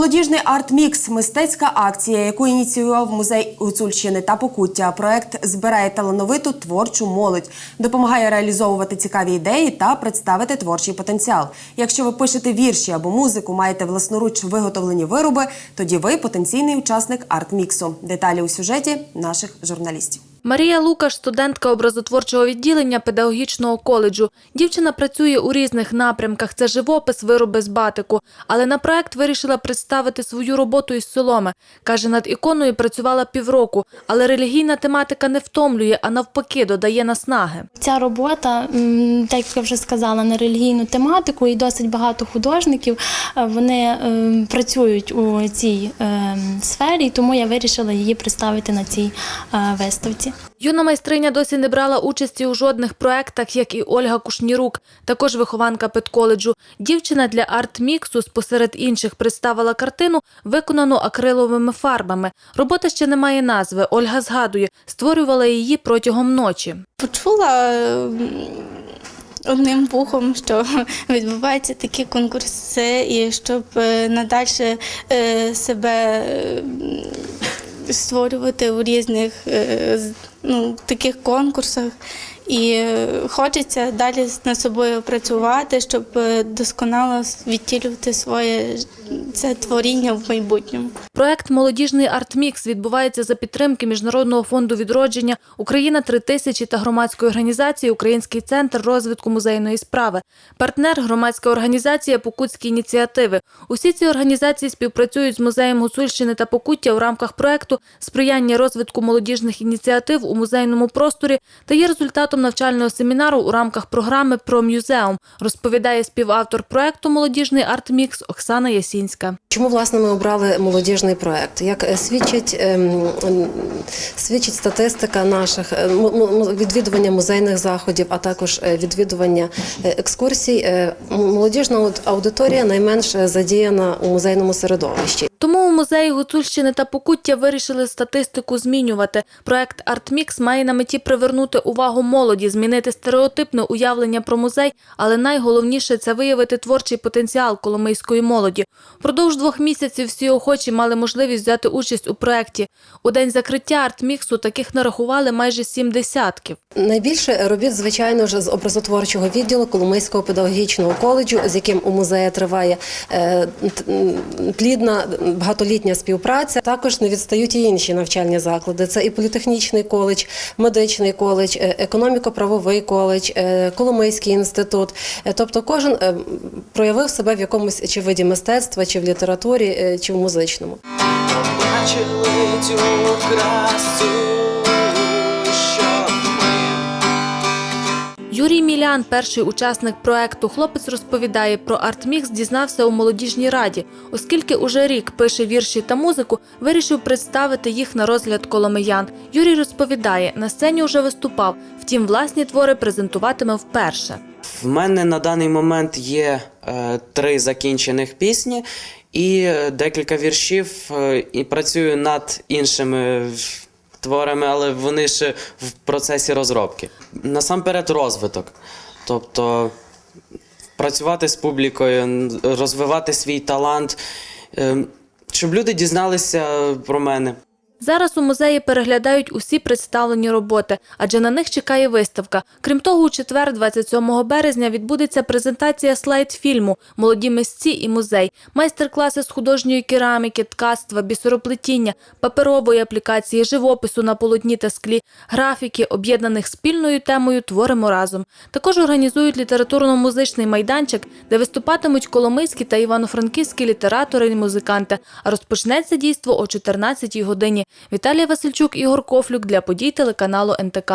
Молодіжний арт-мікс мистецька акція, яку ініціював музей Гуцульщини та Покуття. Проект збирає талановиту творчу молодь, допомагає реалізовувати цікаві ідеї та представити творчий потенціал. Якщо ви пишете вірші або музику, маєте власноруч виготовлені вироби, тоді ви потенційний учасник арт-міксу. Деталі у сюжеті наших журналістів. Марія Лукаш, студентка образотворчого відділення педагогічного коледжу. Дівчина працює у різних напрямках. Це живопис, вироби з батику. Але на проект вирішила представити свою роботу із соломи. Каже, над іконою працювала півроку, але релігійна тематика не втомлює, а навпаки, додає наснаги. Ця робота, так я вже сказала, на релігійну тематику, і досить багато художників е, вони е, працюють у цій е, сфері, тому я вирішила її представити на цій е, виставці. Юна майстриня досі не брала участі у жодних проектах, як і Ольга Кушнірук, також вихованка педколеджу. Дівчина для арт-міксу спосеред інших представила картину, виконану акриловими фарбами. Робота ще не має назви. Ольга згадує, створювала її протягом ночі. Почула одним вухом, що відбуваються такі конкурси, і щоб е, надальше е, себе е, створювати у різних е, ну, таких конкурсах. І е, хочеться далі над собою працювати, щоб е, досконало відтілювати своє це творіння в майбутньому. Проект Молодіжний арт-мікс відбувається за підтримки Міжнародного фонду відродження Україна 3000 та громадської організації Український центр розвитку музейної справи. Партнер громадська організація Покутські ініціативи. Усі ці організації співпрацюють з музеєм Гуцульщини та Покуття у рамках проекту сприяння розвитку молодіжних ініціатив у музейному просторі та є результатом навчального семінару у рамках програми про мюзеум, розповідає співавтор проекту Молодіжний арт-мікс Оксана Ясінська. Чому власне ми обрали молодіжний проект? Як е, свідчить, ем, свідчить статистика наших е, відвідування музейних заходів, а також е, відвідування екскурсій, молодіжна аудиторія найменш задіяна у музейному середовищі. Тому музеї Гуцульщини та Покуття вирішили статистику змінювати. Проект «Артмікс» має на меті привернути увагу молоді, змінити стереотипне уявлення про музей, але найголовніше це виявити творчий потенціал коломийської молоді. Впродовж двох місяців всі охочі мали можливість взяти участь у проекті. У день закриття «Артміксу» таких нарахували майже сім десятків. Найбільше робіт, звичайно ж, з образотворчого відділу Коломийського педагогічного коледжу, з яким у музеї триває е, т- м, плідна багатолітня співпраця. Також не відстають і інші навчальні заклади. Це і політехнічний коледж, медичний коледж, е, економіко-правовий коледж, е, Коломийський інститут. Е, Тобто, кожен проявив себе в якомусь чи виді мистецтва, чи в літературі, чи в музичному. Бачили цю красу, Юрій Мілян, перший учасник проекту. Хлопець розповідає про артмікс, дізнався у молодіжній раді. Оскільки уже рік пише вірші та музику, вирішив представити їх на розгляд коломиян. Юрій розповідає, на сцені вже виступав, втім, власні твори презентуватиме вперше. В мене на даний момент є е, три закінчених пісні і е, декілька віршів, е, і працюю над іншими творами, але вони ще в процесі розробки. Насамперед, розвиток. Тобто працювати з публікою, розвивати свій талант, е, щоб люди дізналися про мене. Зараз у музеї переглядають усі представлені роботи, адже на них чекає виставка. Крім того, у четвер, 27 березня, відбудеться презентація слайд-фільму Молоді мисці і музей, майстер-класи з художньої кераміки, ткацтва, бісероплетіння, паперової аплікації, живопису на полотні та склі, графіки, об'єднаних спільною темою Творимо разом. Також організують літературно-музичний майданчик, де виступатимуть коломийські та івано-франківські літератори і музиканти. А розпочнеться дійство о 14 годині. Віталія Васильчук, Ігор Кофлюк для подій телеканалу НТК.